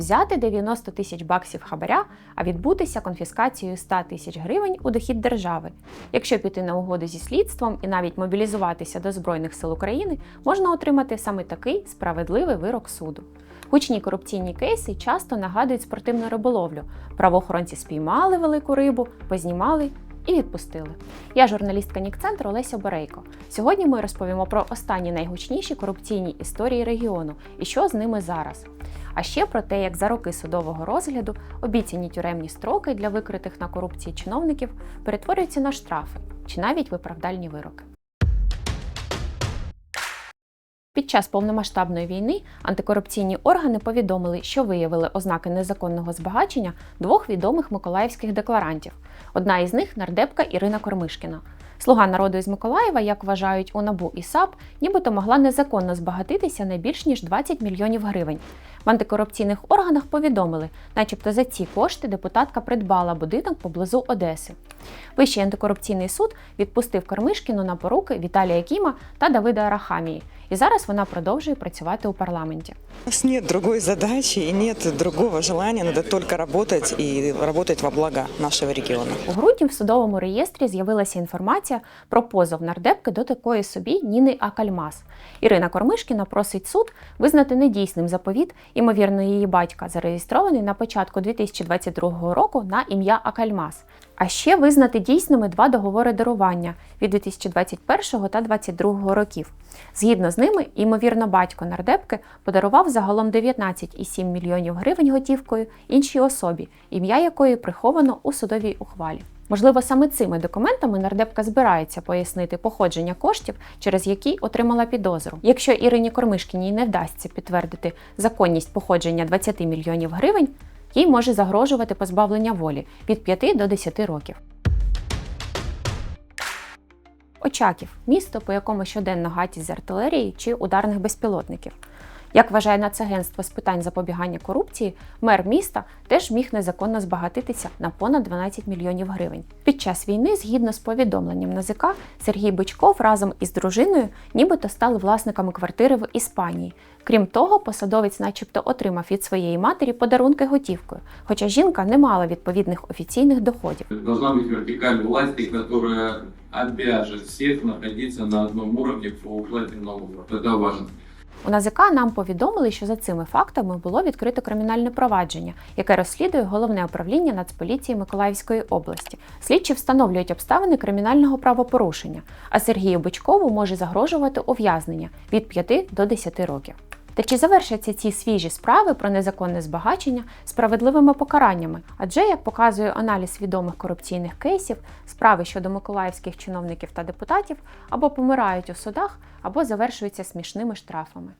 взяти 90 тисяч баксів хабаря, а відбутися конфіскацією 100 тисяч гривень у дохід держави. Якщо піти на угоду зі слідством і навіть мобілізуватися до Збройних сил України, можна отримати саме такий справедливий вирок суду. Гучні корупційні кейси часто нагадують спортивну риболовлю. Правоохоронці спіймали велику рибу, познімали і відпустили. Я журналістка Нікцентру Олеся Борейко. Сьогодні ми розповімо про останні найгучніші корупційні історії регіону і що з ними зараз. А ще про те, як за роки судового розгляду обіцяні тюремні строки для викритих на корупції чиновників перетворюються на штрафи чи навіть виправдальні вироки. Під час повномасштабної війни антикорупційні органи повідомили, що виявили ознаки незаконного збагачення двох відомих миколаївських декларантів. Одна із них нардепка Ірина Кормишкіна. Слуга народу із Миколаєва, як вважають у НАБУ і САП, нібито могла незаконно збагатитися на більш ніж 20 мільйонів гривень. В антикорупційних органах повідомили, начебто за ці кошти депутатка придбала будинок поблизу Одеси. Вищий антикорупційний суд відпустив Кармишкіну на поруки Віталія Кіма та Давида Арахамії, і зараз вона продовжує працювати у парламенті. У нас нет другой задачи и нет другого желания. Надо только работать и работать во благо нашего региона. У грудні в судовому реєстрі з'явилася інформація про позов нардепки до такої собі Ніни Акальмас. Ірина Кормишкіна просить суд визнати недійсним заповіт, ймовірно, її батька, зареєстрований на початку 2022 року на ім'я Акальмас. А ще визнати дійсними два договори дарування від 2021 та 2022 років. Згідно з ними, ймовірно, батько нардепки подарував загалом 19,7 мільйонів гривень готівкою іншій особі, ім'я якої приховано у судовій ухвалі. Можливо, саме цими документами нардепка збирається пояснити походження коштів, через які отримала підозру. Якщо Ірині Кормишкіній не вдасться підтвердити законність походження 20 мільйонів гривень, їй може загрожувати позбавлення волі від 5 до 10 років. Очаків місто, по якому щоденно гатять з артилерії чи ударних безпілотників. Як вважає Нацагентство з питань запобігання корупції, мер міста теж міг незаконно збагатитися на понад 12 мільйонів гривень. Під час війни, згідно з повідомленням НАЗК, Сергій Бичков разом із дружиною нібито стали власниками квартири в Іспанії. Крім того, посадовець, начебто, отримав від своєї матері подарунки готівкою, хоча жінка не мала відповідних офіційних доходів. Должна быть вертикаль власти, которая обяжет всех находиться на одном уровне по уплате налогов. Это важно. У НАЗК нам повідомили, що за цими фактами було відкрито кримінальне провадження, яке розслідує головне управління Нацполіції Миколаївської області. Слідчі встановлюють обставини кримінального правопорушення, а Сергію Бичкову може загрожувати ув'язнення від 5 до 10 років. Та чи завершаться ці свіжі справи про незаконне збагачення справедливими покараннями? Адже, як показує аналіз відомих корупційних кейсів, справи щодо миколаївських чиновників та депутатів або помирають у судах, або завершуються смішними штрафами.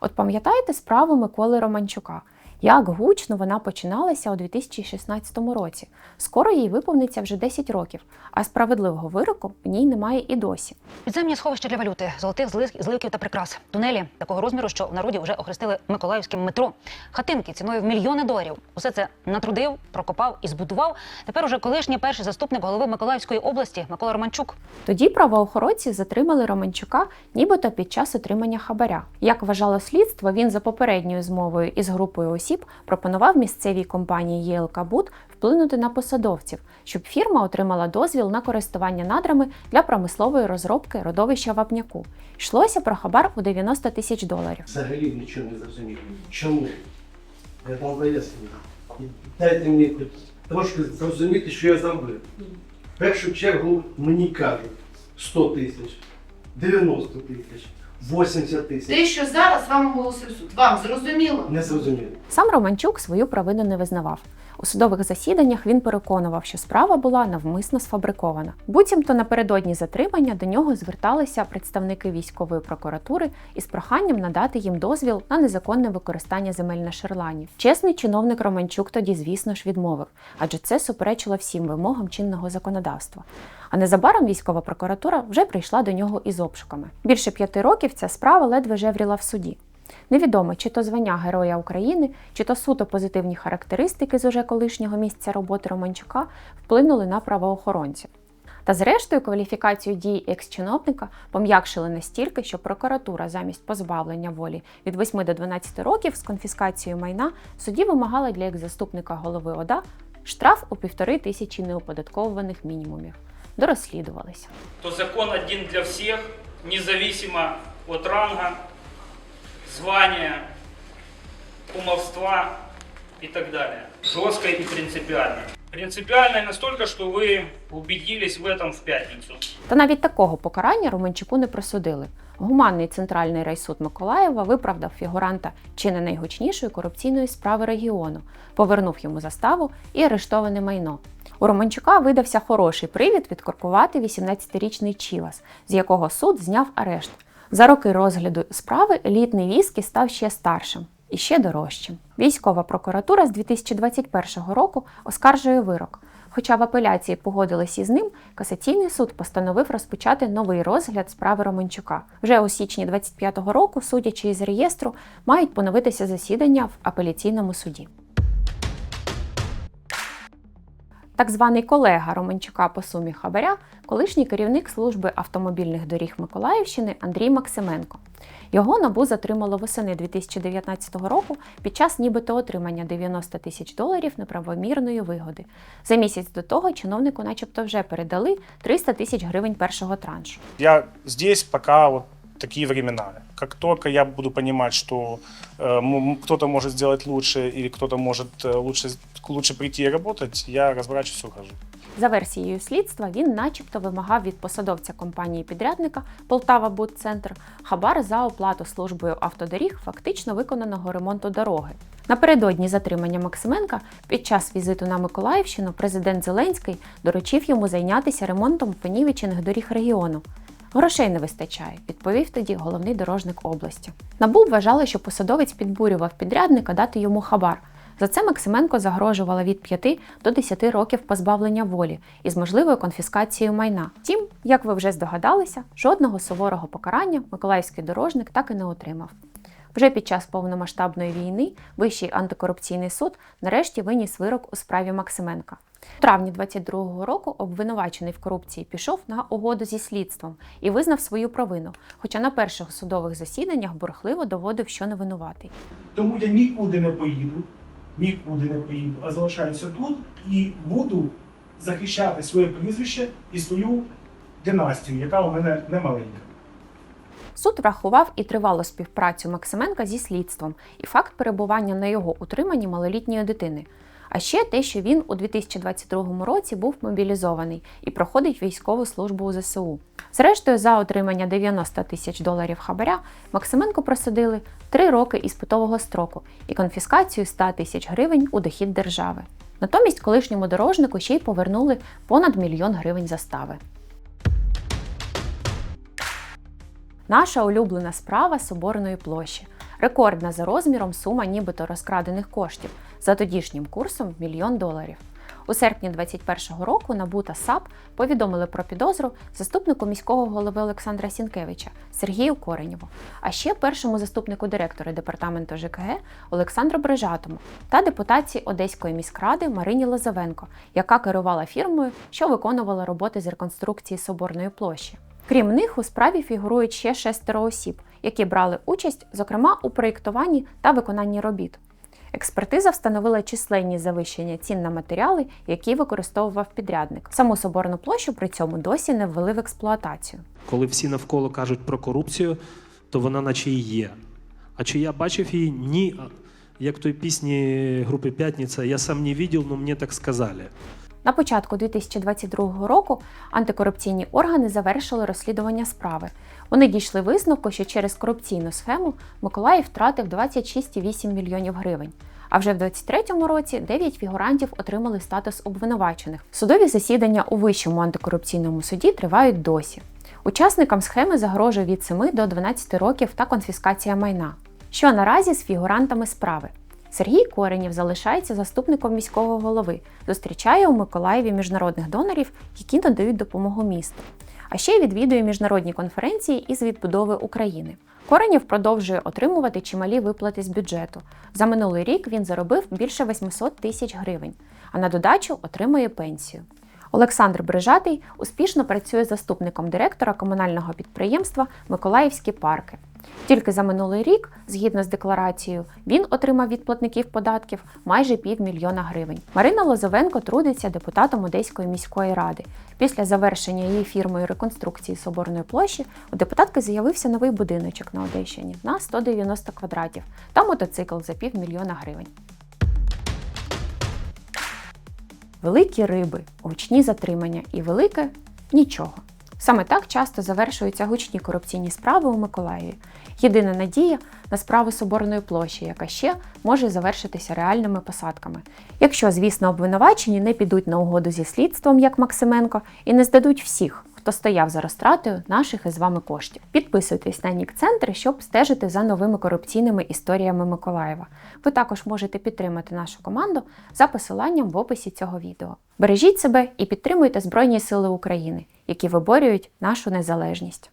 От пам'ятаєте справу Миколи Романчука? Як гучно вона починалася у 2016 році. Скоро їй виповниться вже 10 років, а справедливого вироку в ній немає і досі. Підземні сховища для валюти, золотих злив- зливків та прикрас, тунелі такого розміру, що в народі вже охрестили миколаївським метро, хатинки ціною в мільйони доларів. Усе це натрудив, прокопав і збудував. Тепер уже колишній перший заступник голови Миколаївської області Микола Романчук. Тоді правоохоронці затримали Романчука нібито під час отримання хабаря. Як вважало слідство, він за попередньою змовою із групою осіб пропонував місцевій компанії ЄЛК Буд вплинути на посадовців, щоб фірма отримала дозвіл на користування надрами для промислової розробки родовища Вапняку. Йшлося про хабар у 90 тисяч доларів. Взагалі нічого не зрозумів. Чому? Я вам пояснюю. Дайте мені трошки зрозуміти, що я зробив. В першу чергу мені кажуть 100 тисяч, 90 тисяч, 80 тисяч. Те, що зараз вам оголосив суд, вам зрозуміло? Не зрозуміло. Сам Романчук свою провину не визнавав. У судових засіданнях він переконував, що справа була навмисно сфабрикована. Буцімто напередодні затримання до нього зверталися представники військової прокуратури із проханням надати їм дозвіл на незаконне використання земель на Шерлані. Чесний чиновник Романчук тоді, звісно ж, відмовив, адже це суперечило всім вимогам чинного законодавства. А незабаром військова прокуратура вже прийшла до нього із обшуками. Більше п'яти років ця справа ледве жевріла в суді. Невідомо, чи то звання Героя України, чи то суто позитивні характеристики з уже колишнього місця роботи Романчука вплинули на правоохоронців. Та зрештою кваліфікацію дій екс-чиновника пом'якшили настільки, що прокуратура замість позбавлення волі від 8 до 12 років з конфіскацією майна в суді вимагала для екс-заступника голови ОДА штраф у півтори тисячі неоподатковуваних мінімумів. Дорозслідувалися. то закон один для всех, независимо от ранга, звания, кумовства и так далее. Жестко и принципиально. Принципиально настолько, что вы убедились в этом в пятницу. Та навіть такого покарання Романчуку не присудили. Гуманний центральний райсуд Миколаєва виправдав фігуранта чи не найгучнішої корупційної справи регіону, повернув йому заставу і арештоване майно. У Романчука видався хороший привід відкоркувати 18-річний Чівас, з якого суд зняв арешт. За роки розгляду справи елітний віскі став ще старшим і ще дорожчим. Військова прокуратура з 2021 року оскаржує вирок. Хоча в апеляції погодились із ним, касаційний суд постановив розпочати новий розгляд справи Романчука. Вже у січні 25-го року, судячи із реєстру, мають поновитися засідання в апеляційному суді. Так званий колега Романчука по сумі хабаря, колишній керівник служби автомобільних доріг Миколаївщини Андрій Максименко. Його набу затримало восени 2019 року під час нібито отримання 90 тисяч доларів неправомірної вигоди. За місяць до того чиновнику, начебто, вже передали 300 тисяч гривень першого траншу. Я здесь пока вот такие времена. Как только я буду понимать, что э, кто-то может сделать лучше или кто-то может э, лучше, лучше прийти и работать, я разворачиваюсь и ухожу. За версією слідства, він начебто вимагав від посадовця компанії-підрядника Полтава Будцентр хабар за оплату службою автодоріг фактично виконаного ремонту дороги. Напередодні затримання Максименка під час візиту на Миколаївщину президент Зеленський доручив йому зайнятися ремонтом понівечених доріг регіону. Грошей не вистачає, відповів тоді головний дорожник області. Набу вважали, що посадовець підбурював підрядника дати йому хабар. За це Максименко загрожувала від 5 до 10 років позбавлення волі із можливою конфіскацією майна. Втім, як ви вже здогадалися, жодного суворого покарання миколаївський дорожник так і не отримав. Вже під час повномасштабної війни Вищий антикорупційний суд нарешті виніс вирок у справі Максименка. У травні 22-го року обвинувачений в корупції пішов на угоду зі слідством і визнав свою провину, хоча на перших судових засіданнях бурхливо доводив, що не винуватий. Тому я нікуди не поїду, нікуди не поїду, а залишаюся тут і буду захищати своє прізвище і свою династію, яка у мене не маленька. Суд врахував і тривалу співпрацю Максименка зі слідством і факт перебування на його утриманні малолітньої дитини. А ще те, що він у 2022 році був мобілізований і проходить військову службу у ЗСУ. Зрештою, за отримання 90 тисяч доларів хабаря Максименко просудили 3 роки іспитового строку і конфіскацію 100 тисяч гривень у дохід держави. Натомість колишньому дорожнику ще й повернули понад мільйон гривень застави. Наша улюблена справа Соборної площі. Рекордна за розміром сума нібито розкрадених коштів за тодішнім курсом мільйон доларів. У серпні 2021 року НАБУ та САП повідомили про підозру заступнику міського голови Олександра Сінкевича Сергію Коренєву, а ще першому заступнику директора департаменту ЖКГ Олександру Брижатому та депутатці Одеської міськради Марині Лозовенко, яка керувала фірмою, що виконувала роботи з реконструкції Соборної площі. Крім них, у справі фігурують ще шестеро осіб, які брали участь, зокрема у проєктуванні та виконанні робіт. Експертиза встановила численні завищення цін на матеріали, які використовував підрядник. Саму соборну площу при цьому досі не ввели в експлуатацію. Коли всі навколо кажуть про корупцію, то вона наче і є. А чи я бачив її? Ні. Як в той пісні групи П'ятниця, я сам не бачив, але мені так сказали. На початку 2022 року антикорупційні органи завершили розслідування справи. Вони дійшли висновку, що через корупційну схему Миколаїв втратив 26,8 мільйонів гривень. А вже в 2023 році 9 фігурантів отримали статус обвинувачених. Судові засідання у Вищому антикорупційному суді тривають досі. Учасникам схеми загрожує від 7 до 12 років та конфіскація майна. Що наразі з фігурантами справи? Сергій Коренєв залишається заступником міського голови, зустрічає у Миколаєві міжнародних донорів, які надають допомогу місту. А ще й відвідує міжнародні конференції із відбудови України. Коренєв продовжує отримувати чималі виплати з бюджету. За минулий рік він заробив більше 800 тисяч гривень, а на додачу отримує пенсію. Олександр Брижатий успішно працює заступником директора комунального підприємства Миколаївські парки. Тільки за минулий рік, згідно з декларацією, він отримав від платників податків майже півмільйона гривень. Марина Лозовенко трудиться депутатом Одеської міської ради. Після завершення її фірмою реконструкції Соборної площі у депутатки з'явився новий будиночок на Одещині на 190 квадратів та мотоцикл за півмільйона гривень. Великі риби, гучні затримання і велике нічого. Саме так часто завершуються гучні корупційні справи у Миколаєві. Єдина надія на справу Соборної площі, яка ще може завершитися реальними посадками. Якщо, звісно, обвинувачені не підуть на угоду зі слідством, як Максименко, і не здадуть всіх, хто стояв за розтратою наших із вами коштів. Підписуйтесь на Нік Центр, щоб стежити за новими корупційними історіями Миколаєва. Ви також можете підтримати нашу команду за посиланням в описі цього відео. Бережіть себе і підтримуйте Збройні Сили України, які виборюють нашу незалежність.